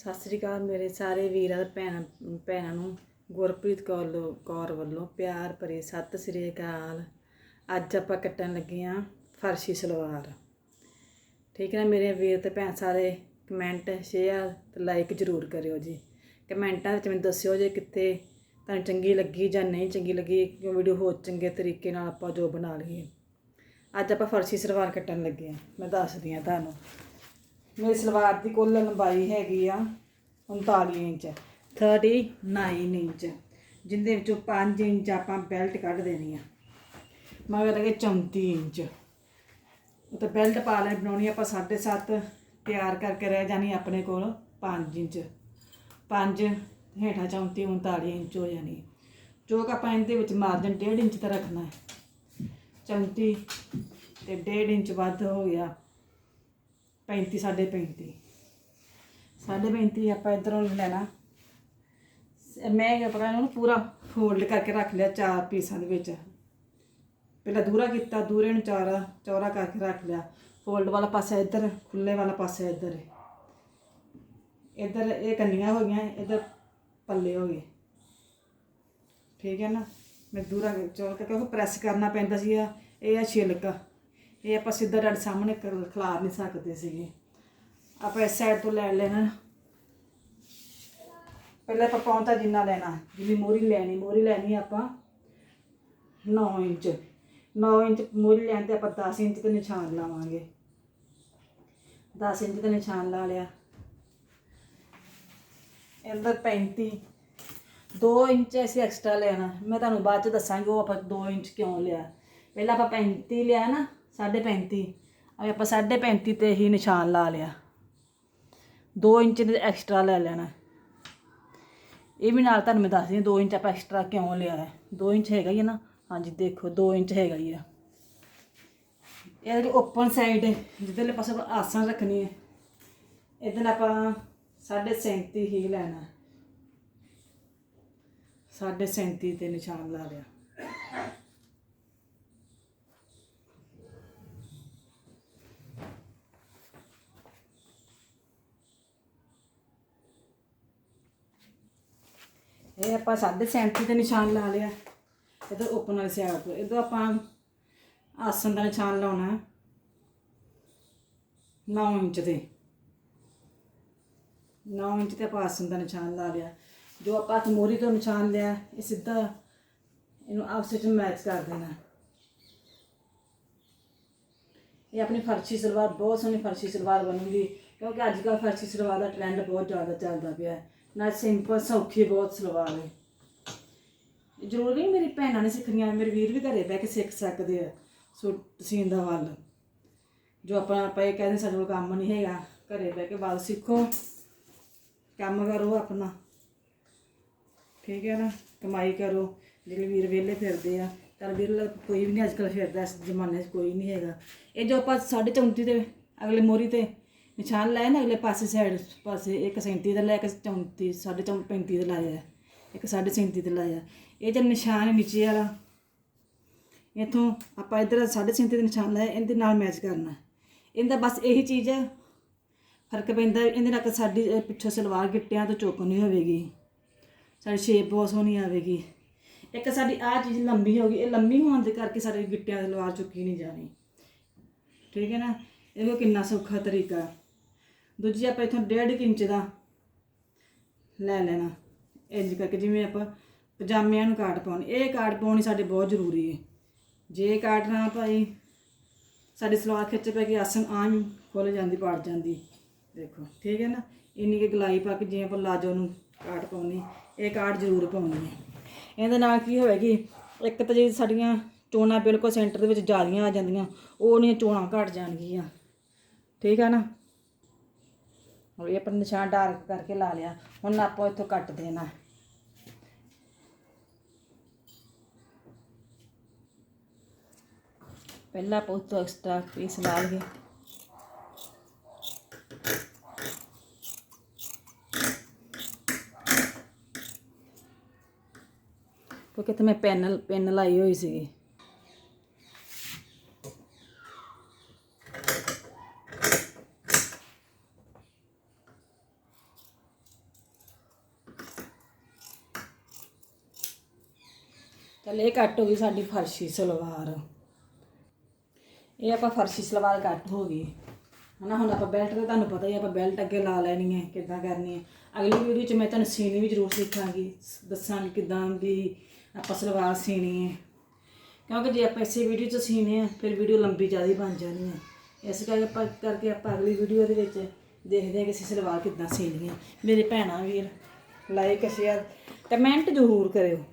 ਸਤਿ ਸ੍ਰੀ ਅਕਾਲ ਮੇਰੇ ਸਾਰੇ ਵੀਰਾਂ ਤੇ ਭੈਣਾਂ ਭੈਣਾਂ ਨੂੰ ਗੁਰਪ੍ਰੀਤ ਕੌਰ ਲੋ- ਕੌਰ ਵੱਲੋਂ ਪਿਆਰ ਭਰੀ ਸਤਿ ਸ੍ਰੀ ਅਕਾਲ। ਅੱਜ ਆਪਾਂ ਕੱਟਣ ਲੱਗੇ ਆਂ ਫਰਸ਼ੀ ਸਲਵਾਰ। ਠੀਕ ਹੈ ਨਾ ਮੇਰੇ ਵੀਰ ਤੇ ਭੈਣ, ਸਾਰੇ ਕਮੈਂਟ ਸ਼ੇਅਰ ਤੇ ਲਾਈਕ ਜ਼ਰੂਰ ਕਰਿਓ ਜੀ। ਕਮੈਂਟਾਂ ਵਿੱਚ ਮੈਨੂੰ ਦੱਸਿਓ ਜੇ ਕਿੱਥੇ ਤੁਹਾਨੂੰ ਚੰਗੀ ਲੱਗੀ ਜਾਂ ਨਹੀਂ ਚੰਗੀ ਲੱਗੀ, ਕਿਉਂ ਵੀਡੀਓ ਹੋਰ ਚੰਗੇ ਤਰੀਕੇ ਨਾਲ ਆਪਾਂ ਜੋ ਬਣਾ ਲਈਏ। ਅੱਜ ਆਪਾਂ ਫਰਸ਼ੀ ਸਲਵਾਰ ਕੱਟਣ ਲੱਗੇ ਆਂ ਮੈਂ ਦੱਸਦੀ ਆਂ ਤੁਹਾਨੂੰ। ਮੇਰੀ ਸਲਵਾਰ ਦੀ ਕੁੱਲ ਲੰਬਾਈ ਹੈਗੀ ਆ 39 ਇੰਚ। 39 ਇੰਚ। ਜਿੰਦੇ ਵਿੱਚੋਂ 5 ਇੰਚ ਆਪਾਂ ਬੈਲਟ ਕੱਢ ਦੇਣੀ ਆ। ਮਗਰ ਲੱਗੇ 34 ਇੰਚ। ਉਹ ਤਾਂ ਬੈਲਟ ਪਾ ਲੈ ਬਣਾਉਣੀ ਆਪਾਂ 7.5 ਤਿਆਰ ਕਰਕੇ ਰਹਿ ਜਾਣੀ ਆਪਣੇ ਕੋਲ 5 ਇੰਚ। 5 ਹੇਠਾਂ 34 39 ਇੰਚ ਹੋ ਜਾਣੀ। ਜੋ ਕਿ ਆਪਾਂ ਇਹਦੇ ਵਿੱਚ ਮਾਰਜਨ 1.5 ਇੰਚ ਦਾ ਰੱਖਣਾ ਹੈ। 34 ਤੇ 1.5 ਇੰਚ ਵੱਧ ਹੋ ਗਿਆ। 35 ਸਾਢੇ 35 ਸਾਢੇ 35 ਆਪਾਂ ਇਧਰੋਂ ਲੈਣਾ। ਮੈਂ ਕਿਹਾ ਇਹਨਾਂ ਨੂੰ ਪੂਰਾ ਫੋਲਡ ਕਰਕੇ ਰੱਖ ਲਿਆ ਚਾਰ ਪੀਸਾਂ ਦੇ ਵਿੱਚ। ਪਹਿਲਾਂ ਦੂਰਾ ਕੀਤਾ, ਦੂਰੇ ਨੂੰ ਚਾਰਾ, ਚੌਰਾ ਕਰਕੇ ਰੱਖ ਲਿਆ। ਫੋਲਡ ਵਾਲਾ ਪਾਸਾ ਇੱਧਰ ਖੁੱਲੇ ਵਾਲਾ ਪਾਸਾ ਇੱਧਰ। ਇੱਧਰ ਇਹ ਕੰਨੀਆਂ ਹੋ ਗਈਆਂ, ਇੱਧਰ ਪੱਲੇ ਹੋ ਗਏ। ਠੀਕ ਹੈ ਨਾ? ਮੈਂ ਦੂਰਾ ਚੌਰ ਕੇ ਕਿਉਂਕਿ ਪ੍ਰੈਸ ਕਰਨਾ ਪੈਂਦਾ ਸੀ ਇਹ ਆ ਛਿਲਕਾ। ਇਹ ਆਪਾਂ ਸਿੱਧਾ ਡੜ ਸਾਹਮਣੇ ਕਰ- ਖਿਲਾਰ ਨਹੀਂ ਸਕਦੇ ਸੀਗੇ। ਆਪਾਂ ਇਸ ਸਾਈਡ ਤੋਂ ਲੈ ਲੈਣਾ। ਪਹਿਲਾਂ ਆਪਾਂ ਪੌਂਤਾ ਜਿੰਨਾ ਲੈਣਾ ਜਿੰਨੀ ਮੋਰੀ ਲੈਣੀ ਮੋਰੀ ਲੈਣੀ ਆਪਾਂ 9 ਇੰਚ। 9 ਇੰਚ ਮੋਰੀ ਲੈਣ ਤੇ ਆਪਾਂ 10 ਇੰਚ ਤੇ ਨਿਸ਼ਾਨ ਲਾਵਾਂਗੇ। 10 ਇੰਚ ਤੇ ਨਿਸ਼ਾਨ ਲਾ ਲਿਆ। ਇੱਧਰ 35 2 ਇੰਚ ਅਸੀਂ ਐਕਸਟਰਾ ਲੈਣਾ। ਮੈਂ ਤੁਹਾਨੂੰ ਬਾਅਦ ਚ ਦੱਸਾਂਗੀ ਉਹ ਆਪਾਂ 2 ਇੰਚ ਕਿਉਂ ਲਿਆ। ਪਹਿਲਾਂ ਆਪਾਂ 35 ਲਿਆ ਨਾ। 35.5 ਅਬ ਆਪਾਂ 35.5 ਤੇ ਹੀ ਨਿਸ਼ਾਨ ਲਾ ਲਿਆ। 2 ਇੰਚ ਦੇ ਐਕਸਟਰਾ ਲੈ ਲੈਣਾ। ਇਹ ਵੀ ਨਾਲ ਤੁਹਾਨੂੰ ਮੈਂ ਦੱਸਦੀ ਹਾਂ 2 ਇੰਚ ਆਪਾਂ ਐਕਸਟਰਾ ਕਿਉਂ ਲਿਆ ਹੈ? 2 ਇੰਚ ਹੈਗਾ ਹੀ ਹੈ ਨਾ? ਹਾਂਜੀ, ਦੇਖੋ 2 ਇੰਚ ਹੈਗਾ ਹੀ ਆ ਇਹ ਜਿਹੜੀ ਓਪਨ ਸਾਈਡ ਹੈ ਜਿੱਧਰਲੇ ਪਾਸੇ ਆਪਾਂ ਆਸਣ ਰੱਖਣੀ ਹੈ ਇਹਦੇ ਨਾਲ ਆਪਾਂ 37.5 ਹੀ ਲੈਣਾ ਸਾਢੇ 37 ਤੇ ਨਿਸ਼ਾਨ ਲਾ ਲਿਆ। ਇਹ ਆਪਾਂ ਸਾਢੇ 37 ਤੇ ਨਿਸ਼ਾਨ ਲਾ ਲਿਆ। ਇਧਰ ਓਪਨ ਵਾਲੀ ਸਾਈਡ ਤੋਂ ਇਧਰ ਆਪਾਂ ਆਸਨ ਦਾ ਨਿਸ਼ਾਨ ਲਾਉਣਾ 9 ਇੰਚ ਤੇ 9 ਇੰਚ ਤੇ ਆਪਾਂ ਆਸਨ ਦਾ ਨਿਸ਼ਾਨ ਲਾ ਲਿਆ। ਜੋ ਆਪਾਂ ਮੋਰੀ ਤੋਂ ਨਿਸ਼ਾਨ ਲਿਆ, ਇਹ ਸਿੱਧਾ ਇਹਨੂੰ ਆਪਸ ਵਿੱਚ ਮੈਚ ਕਰ ਦੇਣਾ ਇਹ ਆਪਣੀ ਫਰਸ਼ੀ ਸਲਵਾਰ, ਬਹੁਤ ਸੋਹਣੀ ਫਰਸ਼ੀ ਸਲਵਾਰ ਬਣੂਗੀ, ਕਿਉਂਕਿ ਅੱਜ ਕੱਲ੍ਹ ਫਰਸ਼ੀ ਸਲਵਾਰ ਦਾ ਟ੍ਰੈਂਡ ਬਹੁਤ ਜ਼ਿਆਦਾ ਚੱਲਦਾ ਪਿਆ ਹੈ। ਨਾਲ ਸਿੰਪਲ ਸੌਖੀ ਬਹੁਤ ਸਲਵਾਰ ਹੈ ਜ਼ਰੂਰੀ ਮੇਰੀ ਭੈਣਾਂ ਨੇ ਸਿੱਖਣੀਆਂ, ਮੇਰੇ ਵੀਰ ਵੀ ਘਰੇ ਬਹਿ ਕੇ ਸਿੱਖ ਸਕਦੇ ਆ ਸੂਟ ਸੀਨ ਦਾ ਵੱਲ ਜੋ ਆਪਣਾ ਆਪਾਂ ਇਹ ਕਹਿੰਦੇ ਸਾਡੇ ਕੋਲ ਕੰਮ ਨਹੀਂ ਹੈਗਾ, ਘਰੇ ਬਹਿ ਕੇ ਵੱਲ ਸਿੱਖੋ, ਕੰਮ ਕਰੋ ਆਪਣਾ। ਠੀਕ ਹੈ ਨਾ? ਕਮਾਈ ਕਰੋ। ਜਿਹੜੇ ਵੀਰ ਵਿਹਲੇ ਫਿਰਦੇ ਆ, ਚੱਲ ਵੀਰ ਕੋਈ ਵੀ ਨਹੀਂ ਅੱਜ ਕੱਲ੍ਹ ਫਿਰਦਾ ਇਸ ਜ਼ਮਾਨੇ 'ਚ ਕੋਈ ਨਹੀਂ ਹੈਗਾ। ਇਹ ਜੋ ਆਪਾਂ ਸਾਢੇ 34 ਤੇ, ਅਗਲੇ ਮੋਰੀ ਤੇ ਨਿਸ਼ਾਨ ਲਾਇਆ ਨਾ ਅਗਲੇ ਪਾਸੇ ਸਾਈਡ ਪਾਸੇ ਇੱਕ 37 ਦਾ ਲਾਇਆ ਇੱਕ 34 ਸਾਢੇ 35 ਦਾ ਲਾਇਆ। ਇੱਕ ਸਾਢੇ 37 ਤੇ ਲਾਇਆ। ਇਹ ਜਿਹੜਾ ਨਿਸ਼ਾਨ ਹੈ ਨੀਚੇ ਵਾਲਾ, ਇਥੋਂ ਆਪਾਂ ਇਧਰ ਸਾਢੇ 37 ਦੇ ਨਿਸ਼ਾਨ ਲਾਇਆ, ਇਹਦੇ ਨਾਲ ਮੈਚ ਕਰਨਾ। ਇਹਦਾ ਬਸ ਇਹੀ ਚੀਜ਼ ਹੈ। ਫ਼ਰਕ ਪੈਂਦਾ, ਇਹਦੇ ਨਾਲ ਕਿ ਸਾਡੀ ਪਿੱਛੋਂ ਸਲਵਾਰ ਗਿੱਟਿਆਂ ਤੋਂ ਚੁੱਕ ਨਹੀਂ ਹੋਵੇਗੀ। ਸਾਡੀ ਸ਼ੇਪ ਬਹੁਤ ਸੋਹਣੀ ਆਵੇਗੀ। ਇੱਕ ਸਾਡੀ ਆਹ ਚੀਜ਼ ਲੰਬੀ ਹੋ ਗਈ, ਇਹ ਲੰਬੀ ਹੋਣ ਦੇ ਕਰਕੇ ਸਾਡੇ ਗਿੱਟਿਆਂ ਦੀ ਸਲਵਾਰ ਚੁੱਕੀ ਨਹੀਂ ਜਾਣੀ। ਠੀਕ ਹੈ ਨਾ? ਇਹ ਕਿੰਨਾ ਸੌਖਾ ਤਰੀਕਾ। ਦੂਜੀ ਆਪਾਂ ਇਥੋਂ 1.5 ਇੰਚ ਦਾ ਲੈ ਲੈਣਾ। ਇੰਜ ਕਰਕੇ ਜਿਵੇਂ ਆਪਾਂ ਪਜਾਮਿਆਂ ਨੂੰ ਕਾਟ ਪਾਉਣੀ। ਇਹ ਕਾਟ ਪਾਉਣੀ ਸਾਡੇ ਬਹੁਤ ਜ਼ਰੂਰੀ ਹੈ ਜੇ ਕਾਟ ਨਾ ਪਾਈ, ਸਾਡੀ ਸਲਵਾਰ ਖਿੱਚ ਪੈ ਕੇ ਆਸਨ ਆਂ ਖੁੱਲ ਜਾਂਦੀ, ਪਾੜ ਜਾਂਦੀ। ਦੇਖੋ, ਠੀਕ ਹੈ ਨਾ? ਇੰਨੀ ਕਿ ਗਲਾਈ ਪਾ ਕੇ ਜਿਵੇਂ ਆਪਾਂ ਲਾਜੋ ਨੂੰ ਕਾਟ ਪਾਉਣੀ। ਇਹ ਕਾਟ ਜ਼ਰੂਰ ਪਾਉਣੀ ਹੈ ਇਹਦੇ ਨਾਲ ਕੀ ਹੋਵੇਗੀ, ਇੱਕ ਤਾਂ ਜੇ ਸਾਡੀਆਂ ਚੋਣਾਂ ਬਿਲਕੁਲ ਸੈਂਟਰ ਦੇ ਵਿੱਚ ਜ਼ਿਆਦੀਆਂ ਆ ਜਾਂਦੀਆਂ, ਉਹ ਨਹੀਂ ਚੋਣਾਂ ਘਟ ਜਾਣਗੀਆਂ। ਠੀਕ ਹੈ ਨਾ? ਹੁਣ ਇਹ ਆਪਾਂ ਨਿਸ਼ਾਨ ਡਾਰਕ ਕਰਕੇ ਲਾ ਲਿਆ। ਹੁਣ ਆਪਾਂ ਇੱਥੋਂ ਕੱਟ ਦੇਣਾ। ਪਹਿਲਾਂ ਆਪਾਂ ਉੱਤੋਂ ਐਕਸਟਰਾ ਪੀਸ ਲਾ ਲਈਏ। ਕਿਉਂਕਿ ਇੱਥੇ ਮੈਂ ਪੈਨ ਪੈਨ ਲਾਈ ਹੋਈ ਸੀਗੀ। ਚੱਲ ਇਹ ਕੱਟ ਹੋ ਗਈ ਸਾਡੀ ਫਰਸ਼ੀ ਸਲਵਾਰ। ਇਹ ਆਪਾਂ ਫਰਸ਼ੀ ਸਲਵਾਰ ਕੱਟ ਹੋ ਗਈ। ਹਨਾ, ਹੁਣ ਆਪਾਂ ਬੈਲਟ ਦਾ ਤੁਹਾਨੂੰ ਪਤਾ ਹੀ ਆਪਾਂ ਬੈਲਟ ਅੱਗੇ ਲਾ ਲੈਣੀ ਹੈ ਕਿੱਦਾਂ ਕਰਨੀ ਹੈ ਅਗਲੀ ਵੀਡੀਓ 'ਚ ਮੈਂ ਤੁਹਾਨੂੰ ਸੀਣੀ ਵੀ ਜ਼ਰੂਰ ਸਿੱਖਾਂਗੀ ਦੱਸਾਂਗੀ ਕਿੱਦਾਂ ਵੀ ਆਪਾਂ ਸਲਵਾਰ ਸੀਣੀ ਹੈ ਕਿਉਂਕਿ ਜੇ ਆਪਾਂ ਇਸੇ ਵੀਡੀਓ 'ਚ ਸੀਨੇ ਆ, ਫਿਰ ਵੀਡੀਓ ਲੰਬੀ ਜ਼ਿਆਦਾ ਬਣ ਜਾਣੀ ਹੈ ਇਸ ਕਰਕੇ ਆਪਾਂ ਕਰਕੇ ਆਪਾਂ ਅਗਲੀ ਵੀਡੀਓ ਦੇ ਵਿੱਚ ਦੇਖਦੇ ਹਾਂ ਕਿ ਅਸੀਂ ਸਲਵਾਰ ਕਿੱਦਾਂ ਸੀਣੀ ਹੈ ਮੇਰੇ ਭੈਣਾਂ ਵੀਰ ਲਾਈਕ ਸ਼ੇਅਰ ਕਮੈਂਟ ਜ਼ਰੂਰ ਕਰਿਓ।